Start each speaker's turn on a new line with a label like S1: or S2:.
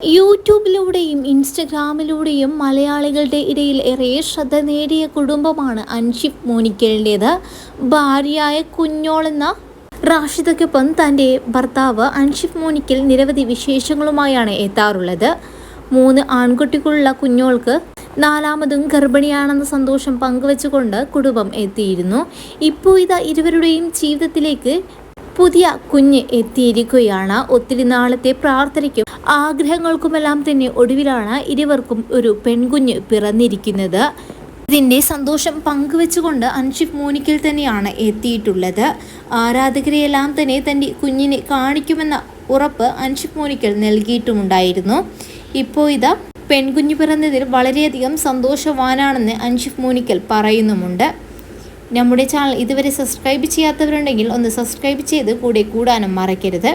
S1: യൂട്യൂബിലൂടെയും ഇൻസ്റ്റഗ്രാമിലൂടെയും മലയാളികളുടെ ഇടയിൽ ഏറെ ശ്രദ്ധ നേടിയ കുടുംബമാണ് അൻഷിഫ് മോനിക്കലിന്റേത്. ഭാര്യയായ കുഞ്ഞോളെന്ന റാഷിദയ്ക്കൊപ്പം തന്റെ ഭർത്താവ് അൻഷിഫ് മോനിക്കൽ നിരവധി വിശേഷങ്ങളുമായാണ് എത്താറുള്ളത്. മൂന്ന് ആൺകുട്ടികളുള്ള കുഞ്ഞോൾക്ക് നാലാമതും ഗർഭിണിയാണെന്ന സന്തോഷം പങ്കുവച്ചുകൊണ്ട് കുടുംബം എത്തിയിരുന്നു. ഇപ്പോൾ ഇതാ ഇരുവരുടെയും ജീവിതത്തിലേക്ക് പുതിയ കുഞ്ഞ് എത്തിയിരിക്കുകയാണ്. ഒത്തിരി നാളത്തെ പ്രാർത്ഥനയ്ക്കും ആഗ്രഹങ്ങൾക്കുമെല്ലാം തന്നെ ഒടുവിലാണ് ഇരുവർക്കും ഒരു പെൺകുഞ്ഞ് പിറന്നിരിക്കുന്നത്. ഇതിന്റെ സന്തോഷം പങ്കുവെച്ചുകൊണ്ട് അൻഷിഫ് മോനിക്കൽ തന്നെയാണ് എത്തിയിട്ടുള്ളത്. ആരാധകരെയെല്ലാം തന്നെ തന്റെ കുഞ്ഞിനെ കാണിക്കുമെന്ന ഉറപ്പ് അൻഷിഫ് മോനിക്കൽ നൽകിയിട്ടുമുണ്ടായിരുന്നു. ഇപ്പോൾ ഇതാ പെൺകുഞ്ഞ് പിറന്നതിൽ വളരെയധികം സന്തോഷവാനാണെന്ന് അൻഷിഫ് മോനിക്കൽ പറയുന്നുമുണ്ട്. നമ്മുടെ ചാനൽ ഇതുവരെ സബ്സ്ക്രൈബ് ചെയ്യാത്തവരുണ്ടെങ്കിൽ ഒന്ന് സബ്സ്ക്രൈബ് ചെയ്ത് കൂടെ കൂടാനും മറക്കരുത്.